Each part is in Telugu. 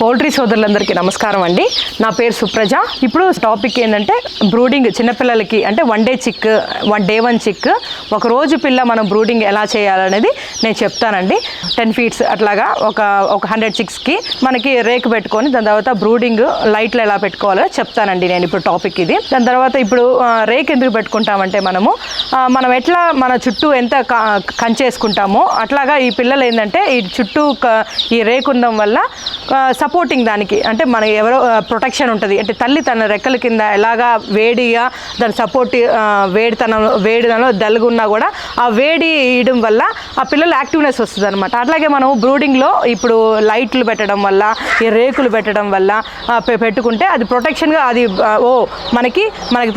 పౌల్ట్రీ సోదరులందరికీ నమస్కారం అండి. నా పేరు సుప్రజ. ఇప్పుడు టాపిక్ ఏంటంటే బ్రూడింగ్ చిన్నపిల్లలకి అంటే one day chick one day one chick ఒక రోజు పిల్ల మనం బ్రూడింగ్ ఎలా చేయాలనేది నేను చెప్తానండి. టెన్ ఫీట్స్ అట్లాగా ఒక ఒక హండ్రెడ్ చిక్స్కి మనకి రేకు పెట్టుకొని దాని తర్వాత బ్రూడింగ్ లైట్లు ఎలా పెట్టుకోవాలో చెప్తానండి నేను ఇప్పుడు టాపిక్ ఇది. దాని తర్వాత ఇప్పుడు రేక్ ఎందుకు పెట్టుకుంటామంటే మనము మనం ఎట్లా మన చుట్టూ ఎంత క- కంచేసుకుంటామో అట్లాగా ఈ పిల్లలు ఏంటంటే ఈ చుట్టూ క- ఈ రేకు ఉండడం వల్ల సపోర్టింగ్ దానికి. అంటే మన ఎవరో ప్రొటెక్షన్ ఉంటుంది. అంటే తల్లి తన రెక్కల కింద ఎలాగా వేడిగా దాని సపోర్ట్ వేడితనం వేడిదనంలో దలుగున్నా కూడా ఆ వేడి ఇయడం వల్ల ఆ పిల్లలు యాక్టివ్నెస్ వస్తుంది అనమాట అట్లాగే మనం బ్రూడింగ్లో ఇప్పుడు లైట్లు పెట్టడం వల్ల ఈ రేకులు పెట్టడం వల్ల పెట్టుకుంటే అది ప్రొటెక్షన్గా అది ఓ మనకి మనకి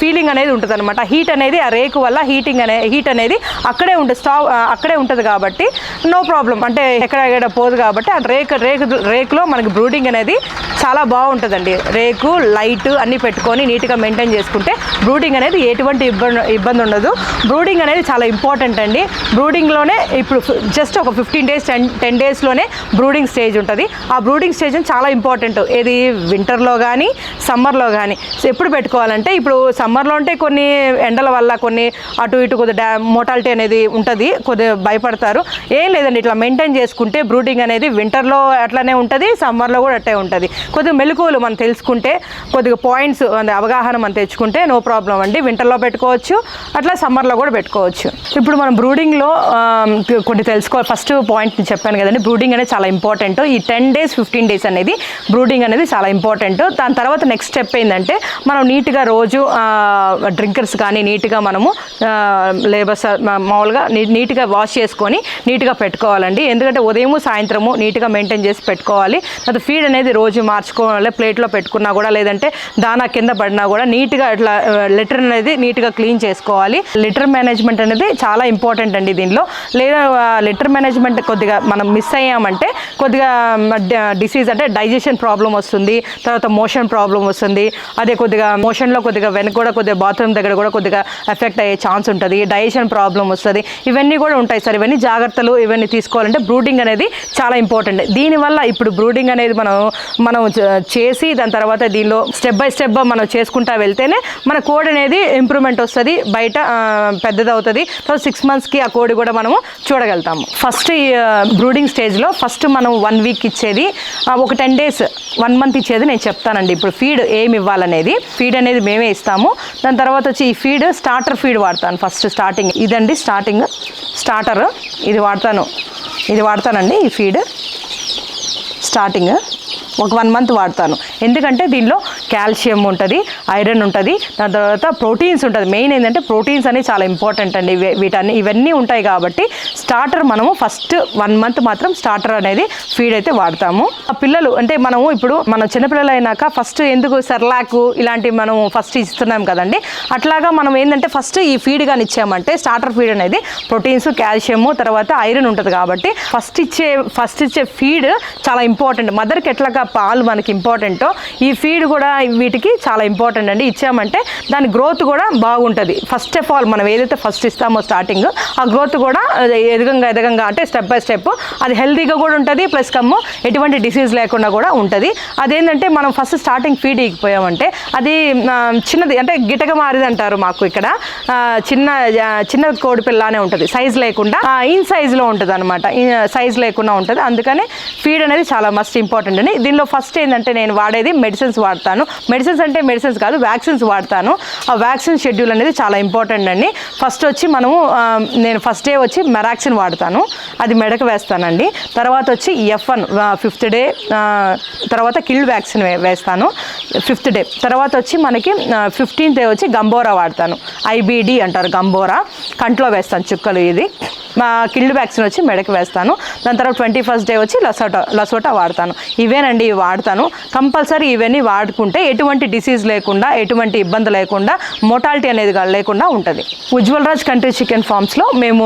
ఫీలింగ్ అనేది ఉంటుంది అనమాట హీట్ అనేది ఆ రేకు వల్ల హీటింగ్ అనే హీట్ అనేది అక్కడే ఉంటుంది స్టవ్ అక్కడే ఉంటుంది కాబట్టి నో ప్రాబ్లం అంటే ఎక్కడ ఎక్కడ పోదు కాబట్టి ఆ రేకు రేకు రేకులో మనకి బ్రూడింగ్ అనేది చాలా బాగుంటుందండి. రేకు లైట్ అన్నీ పెట్టుకొని నీట్గా మెయింటైన్ చేసుకుంటే బ్రూడింగ్ అనేది ఎటువంటి ఇబ్బంది ఇబ్బంది ఉండదు. బ్రూడింగ్ అనేది చాలా ఇంపార్టెంట్ అండి. బ్రూడింగ్లోనే ఇప్పుడు జస్ట్ ఒక ఫిఫ్టీన్ డేస్ టెన్ టెన్ డేస్లోనే బ్రూడింగ్ స్టేజ్ ఉంటుంది. ఆ బ్రూడింగ్ స్టేజ్ చాలా ఇంపార్టెంట్. ఏది వింటర్లో కానీ సమ్మర్లో కానీ ఎప్పుడు పెట్టుకోవాలంటే ఇప్పుడు సమ్మర్లో అంటే కొన్ని ఎండల వల్ల కొన్ని అటు ఇటు కొద్దిగా డ్యా మోటాలిటీ అనేది ఉంటుంది. కొద్దిగా భయపడతారు. ఏం లేదండి. ఇట్లా మెయింటైన్ చేసుకుంటే బ్రూడింగ్ అనేది వింటర్లో అట్లానే ఉంటుంది. సమ్మర్లో కూడా అట్టే ఉంటుంది. కొద్దిగా మెలకువలు మనం తెలుసుకుంటే కొద్దిగా పాయింట్స్ అవగాహన మనం తెచ్చుకుంటే నో ప్రాబ్లం అండి. వింటర్లో పెట్టుకోవచ్చు అట్లా సమ్మర్లో కూడా పెట్టుకోవచ్చు. ఇప్పుడు మనం బ్రూడింగ్లో కొన్ని తెలుసుకోవాలి ఫస్ట్ పాయింట్ చెప్పాను కదండి. బ్రూడింగ్ అనేది చాలా ఇంపార్టెంట్ ఈ టెన్ డేస్ ఫిఫ్టీన్ డేస్ అనేది బ్రూడింగ్ అనేది చాలా ఇంపార్టెంట్ దాని తర్వాత నెక్స్ట్ స్టెప్ ఏంటంటే మనం నీట్గా రోజు డ్రింకర్స్ కానీ నీట్గా మనము లేబర్స్ మామూలుగా నీ- నీట్గా వాష్ చేసుకొని నీట్గా పెట్టుకోవాలండి. ఎందుకంటే ఉదయము సాయంత్రము నీట్గా మెయింటైన్ చేసి పెట్టుకోవాలి. అది ఫీడ్ అనేది రోజు మార్చుకోవాలి ప్లేట్లో పెట్టుకున్నా కూడా లేదంటే దానా కింద పడినా కూడా నీట్గా ఇట్లా లిటర్ అనేది నీట్గా క్లీన్ చేసుకోవాలి. లిటర్ మేనేజ్మెంట్ అనేది చాలా ఇంపార్టెంట్ అండి దీనిలో. లేదా లిటర్ మేనేజ్మెంట్ కొద్దిగా మనం మిస్ అయ్యామంటే కొద్దిగా డిసీజ్ అంటే డైజెషన్ ప్రాబ్లం వస్తుంది తర్వాత మోషన్ ప్రాబ్లం వస్తుంది. అదే కొద్దిగా మోషన్లో కొద్దిగా వెనక కూడా కొద్దిగా బాత్రూమ్ దగ్గర కూడా కొద్దిగా ఎఫెక్ట్ అయ్యే ఛాన్స్ ఉంటుంది. డైజెషన్ ప్రాబ్లం వస్తుంది. ఇవన్నీ కూడా ఉంటాయి సార్. ఇవన్నీ జాగ్రత్తలు ఇవన్నీ తీసుకోవాలంటే బ్రూడింగ్ అనేది చాలా ఇంపార్టెంట్ దీనివల్ల ఇప్పుడు బ్రూడింగ్ అనేది మనం మనం చేసి దాని తర్వాత దీనిలో స్టెప్ బై స్టెప్ మనం చేసుకుంటా వెళ్తేనే మన కోడ్ అనేది ఇంప్రూవ్మెంట్ వస్తుంది బయట పెద్దదవుతుంది. పెద్దది అవుతుంది తర్వాత సిక్స్ మంత్స్కి ఆ కోడి కూడా మనము చూడగలుగుతాము. ఫస్ట్ బ్రూడింగ్ స్టేజ్లో ఫస్ట్ మనం వన్ వీక్ ఇచ్చేది ఆ, ఒక టెన్ డేస్ వన్ మంత్ ఇచ్చేది నేను చెప్తానండి. ఇప్పుడు ఫీడ్ ఏమి ఇవ్వాలనేది ఫీడ్ అనేది మేమే ఇస్తాము. దాని తర్వాత వచ్చి ఈ ఫీడ్ స్టార్టర్ ఫీడ్ వాడతాను ఫస్ట్ స్టార్టింగ్ ఇదండి స్టార్టింగ్ స్టార్టర్ ఇది వాడతాను. ఇది వాడతానండి ఈ ఫీడ్ స్టార్టింగ్ ఒక వన్ మంత్ వాడతాను. ఎందుకంటే దీనిలో కాల్షియం ఉంటుంది ఐరన్ ఉంటుంది దాని తర్వాత ప్రోటీన్స్ ఉంటుంది. మెయిన్ ఏంటంటే ప్రోటీన్స్ అనేవి చాలా ఇంపార్టెంట్ అండి. వీటన్ని ఇవన్నీ ఉంటాయి కాబట్టి స్టార్టర్ మనము ఫస్ట్ వన్ మంత్ మాత్రం స్టార్టర్ అనేది ఫీడ్ అయితే వాడతాము. ఆ పిల్లలు అంటే మనము ఇప్పుడు మన చిన్నపిల్లలు అయినాక ఫస్ట్ ఎందుకు సెర్లాక్ ఇలాంటివి మనం ఫస్ట్ ఇస్తున్నాం కదండి. అట్లాగా మనం ఏంటంటే ఫస్ట్ ఈ ఫీడ్ కానీ ఇచ్చామంటే స్టార్టర్ ఫీడ్ అనేది ప్రోటీన్స్ కాల్షియము తర్వాత ఐరన్ ఉంటుంది కాబట్టి ఫస్ట్ ఇచ్చే ఫస్ట్ ఇచ్చే ఫీడ్ చాలా ఇంపార్టెంట్ మదర్కి ఎట్లాగా పాలు మనకి ఇంపార్టెంటో ఈ ఫీడ్ కూడా వీటికి చాలా ఇంపార్టెంట్ అండి. ఇచ్చామంటే దాని గ్రోత్ కూడా బాగుంటుంది. ఫస్ట్ ఆఫ్ ఆల్ మనం ఏదైతే ఫస్ట్ ఇస్తామో స్టార్టింగ్ ఆ గ్రోత్ కూడా ఎదగంగా ఎదగంగా అంటే స్టెప్ బై స్టెప్ అది హెల్తీగా కూడా ఉంటుంది ప్లస్ కమ్ము ఎటువంటి డిసీజ్ లేకుండా కూడా ఉంటుంది. అదేంటంటే మనం ఫస్ట్ స్టార్టింగ్ ఫీడ్ ఇకపోయామంటే అది చిన్నది అంటే గిటక మారిది అంటారు మాకు ఇక్కడ. చిన్న చిన్న కోడి పిల్లనే ఉంటుంది. సైజ్ లేకుండా ఇన్ సైజులో ఉంటుంది అనమాట సైజ్ లేకుండా ఉంటుంది. అందుకని ఫీడ్ అనేది చాలా మస్ట్ ఇంపార్టెంట్ అండి. దీనిలో ఫస్ట్ ఏంటంటే నేను వాడేది మెడిసిన్స్ వాడతాను. మెడిసిన్స్ అంటే మెడిసిన్స్ కాదు వ్యాక్సిన్స్ వాడతాను. ఆ వ్యాక్సిన్ షెడ్యూల్ అనేది చాలా ఇంపార్టెంట్ అండి. ఫస్ట్ వచ్చి మనము నేను ఫస్ట్ డే వచ్చి మెరాక్సిన్ వాడతాను. అది మెడకు వేస్తానండి. తర్వాత వచ్చి ఎఫ్ వన్ ఫిఫ్త్ డే తర్వాత కిల్డ్ వ్యాక్సిన్ వేస్తాను. Fifth day. తర్వాత వచ్చి మనకి ఫిఫ్టీన్త్ డే వచ్చి గంబోరా వాడతాను. ఐబీడి అంటారు గంబోరా. కంట్లో వేస్తాను చుక్కలు ఇది. మా కిల్డ్ వ్యాక్సిన్ వచ్చి మెడకి వేస్తాను. దాని తర్వాత ట్వంటీ ఫస్ట్ డే వచ్చి లసోటా లసోటా వాడతాను. ఇవేనండి ఇవి వాడతాను. కంపల్సరీ ఇవన్నీ వాడుకుంటే ఎటువంటి డిసీజ్ లేకుండా ఎటువంటి ఇబ్బంది లేకుండా మోటాలిటీ అనేది లేకుండా ఉంటుంది. ఉజ్వల్ రాజ్ కంట్రీ చికెన్ ఫార్మ్స్లో మేము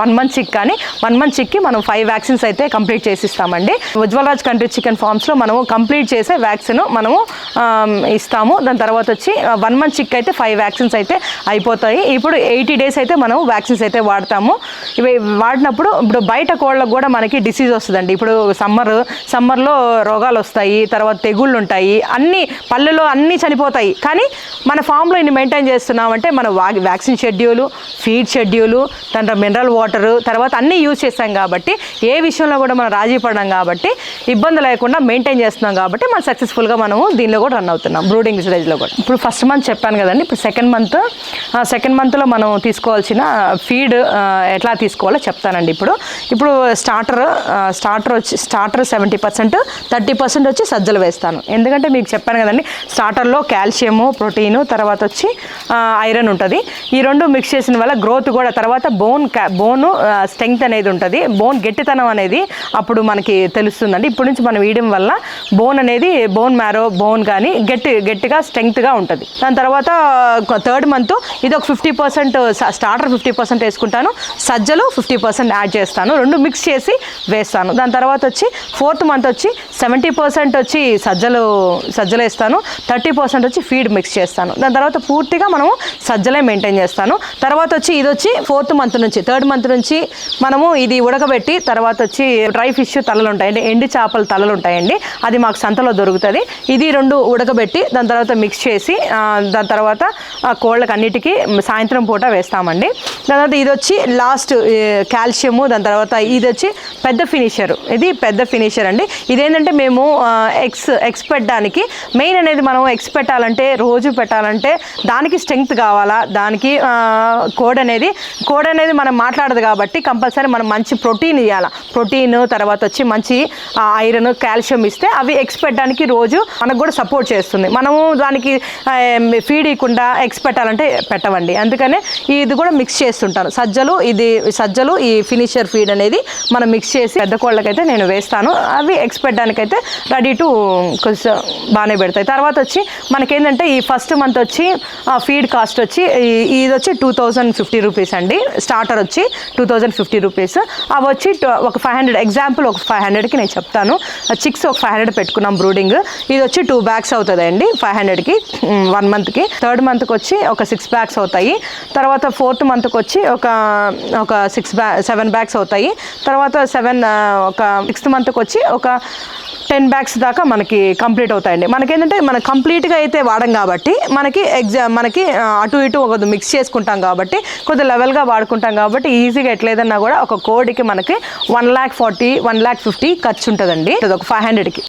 వన్ మంత్ చిక్ కానీ వన్ మంత్ చిక్కి మనం ఫైవ్ వ్యాక్సిన్స్ అయితే కంప్లీట్ చేసి ఇస్తామండి ఉజ్వల్ రాజ్ కంట్రీ చికెన్ ఫార్మ్స్లో మనము కంప్లీట్ చేసే వ్యాక్సిన్ మనము ఇస్తాము. దాని తర్వాత వచ్చి వన్ మంత్ చిక్ అయితే ఫైవ్ వ్యాక్సిన్స్ అయితే అయిపోతాయి. ఇప్పుడు ఎయిటీ డేస్ అయితే మనం వ్యాక్సిన్స్ అయితే వాడతాము. ఇవి వాడినప్పుడు ఇప్పుడు బయట కోళ్ళకు కూడా మనకి డిసీజ్ వస్తుందండి. ఇప్పుడు సమ్మర్ సమ్మర్లో రోగాలు వస్తాయి తర్వాత తెగుళ్ళు ఉంటాయి అన్ని పళ్ళులో అన్నీ చనిపోతాయి. కానీ మన ఫామ్లో ఇన్ని మెయింటైన్ చేస్తున్నామంటే మన వా- వ్యాక్సిన్ షెడ్యూలు ఫీడ్ షెడ్యూలు తర్వాత మినరల్ వాటర్ తర్వాత అన్నీ యూజ్ చేస్తాం కాబట్టి ఏ విషయంలో కూడా మనం రాజీ పడడం కాబట్టి ఇబ్బంది లేకుండా మెయింటైన్ చేస్తున్నాం కాబట్టి మనం సక్సెస్ఫుల్గా మనము దీనిలో కూడా రన్ అవుతున్నాం బ్రూడింగ్ స్టేజ్లో కూడా. ఇప్పుడు ఫస్ట్ మంత్ చెప్పాను కదండి ఇప్పుడు సెకండ్ మంత్ సెకండ్ మంత్లో మనం తీసుకోవాల్సిన ఫీడ్ ఎట్లా తీసుకోవాలో చెప్తానండి ఇప్పుడు. ఇప్పుడు స్టార్టర్ స్టార్టర్ వచ్చి starter seventy percent thirty percent వచ్చి సజ్జలు వేస్తాను. ఎందుకంటే మీకు చెప్పాను కదండి స్టార్టర్లో కాల్షియము ప్రోటీను తర్వాత వచ్చి ఐరన్ ఉంటుంది. ఈ రెండు మిక్స్ చేసిన వల్ల గ్రోత్ కూడా తర్వాత బోన్ బోన్ స్ట్రెంగ్త్ అనేది ఉంటుంది. బోన్ గట్టితనం అనేది అప్పుడు మనకి తెలుస్తుందండి. ఇప్పుడు నుంచి మనం వేయడం వల్ల బోన్ అనేది బోన్ మ్యారో బోన్ కానీ గట్టి గట్టిగా స్ట్రెంగ్త్గా ఉంటుంది. దాని తర్వాత థర్డ్ మంత్ ఇది ఒక fifty percent starter fifty percent వేసుకుంటాను. సజ్జ సజ్జలు ఫిఫ్టీ పర్సెంట్ యాడ్ చేస్తాను. రెండు మిక్స్ చేసి వేస్తాను. దాని తర్వాత వచ్చి ఫోర్త్ మంత్ వచ్చి సెవెంటీ పర్సెంట్ వచ్చి సజ్జలు సజ్జలు వేస్తాను థర్టీ పర్సెంట్ వచ్చి ఫీడ్ మిక్స్ చేస్తాను. దాని తర్వాత పూర్తిగా మనము సజ్జలే మెయింటైన్ చేస్తాను. తర్వాత వచ్చి ఇది వచ్చి ఫోర్త్ మంత్ నుంచి థర్డ్ మంత్ నుంచి మనము ఇది ఉడకబెట్టి తర్వాత వచ్చి డ్రై ఫిష్ తలలు ఉంటాయండి ఎండి చేపల తలలు ఉంటాయండి. అది మాకు సంతలో దొరుకుతుంది. ఇది రెండు ఉడకబెట్టి దాని తర్వాత మిక్స్ చేసి దాని తర్వాత ఆ కోళ్ళకి అన్నిటికీ సాయంత్రం పూట వేస్తామండి. దాని తర్వాత ఇది వచ్చి లాస్ట్ కాల్షియము దాని తర్వాత ఇది వచ్చి పెద్ద ఫినిషర్. ఇది పెద్ద ఫినిషర్ అండి. ఇదేంటంటే మేము ఎగ్స్ ఎగ్స్ పెట్టడానికి మెయిన్ అనేది మనం ఎగ్స్ పెట్టాలంటే రోజు పెట్టాలంటే దానికి స్ట్రెంగ్త్ కావాలా? దానికి కోడ్ అనేది కోడ్ అనేది మనం మాట్లాడదు కాబట్టి కంపల్సరీ మనం మంచి ప్రోటీన్ ఇవ్వాలి ప్రోటీన్ తర్వాత వచ్చి మంచి ఐరన్ కాల్షియం ఇస్తే అవి ఎగ్స్ పెట్టడానికి రోజు మనకు కూడా సపోర్ట్ చేస్తుంది. మనము దానికి ఫీడ్ ఇవ్వకుండా ఎగ్స్ పెట్టాలంటే పెట్టవండి అందుకనే ఇది కూడా మిక్స్ చేస్తుంటాను సజ్జలు ఇది సజ్జలు ఈ ఫినిషర్ ఫీడ్ అనేది మనం మిక్స్ చేసి పెద్ద కోళ్ళకైతే నేను వేస్తాను. అవి ఎక్స్పెట్టడానికైతే రెడీ టు కొంచెం బాగానే పెడతాయి. తర్వాత వచ్చి మనకేంటంటే ఈ ఫస్ట్ మంత్ వచ్చి ఫీడ్ కాస్ట్ వచ్చి ఇది వచ్చి టూ థౌజండ్ ఫిఫ్టీ రూపీస్ అండి. స్టార్టర్ వచ్చి టూ థౌజండ్ ఫిఫ్టీ రూపీస్ అవి వచ్చి ఒక ఫైవ్ హండ్రెడ్ ఎగ్జాంపుల్ ఒక ఫైవ్ హండ్రెడ్కి నేను చెప్తాను. చిక్స్ ఒక ఫైవ్ హండ్రెడ్ పెట్టుకున్నాం బ్రూడింగ్ ఇది వచ్చి టూ బ్యాగ్స్ అవుతుంది అండి ఫైవ్ హండ్రెడ్కి వన్ మంత్కి థర్డ్ మంత్కి వచ్చి ఒక సిక్స్ బ్యాగ్స్ అవుతాయి. తర్వాత ఫోర్త్ మంత్కి వచ్చి ఒక ఒక సిక్స్ బ్యా సెవెన్ బ్యాగ్స్ అవుతాయి. తర్వాత సెవెన్ ఒక సిక్స్త్ మంత్కి వచ్చి ఒక టెన్ బ్యాగ్స్ దాకా మనకి కంప్లీట్ అవుతాయండి. మనకేంటంటే మనం కంప్లీట్గా అయితే వాడం కాబట్టి మనకి ఎగ్జామ్ మనకి అటు ఇటు ఒక మిక్స్ చేసుకుంటాం కాబట్టి కొద్ది లెవెల్గా వాడుకుంటాం కాబట్టి ఈజీగా ఎట్లేదన్నా కూడా ఒక కోడికి మనకి one lakh forty one lakh fifty ఖర్చు ఉంటుందండి ఒక ఫైవ్ హండ్రెడ్కి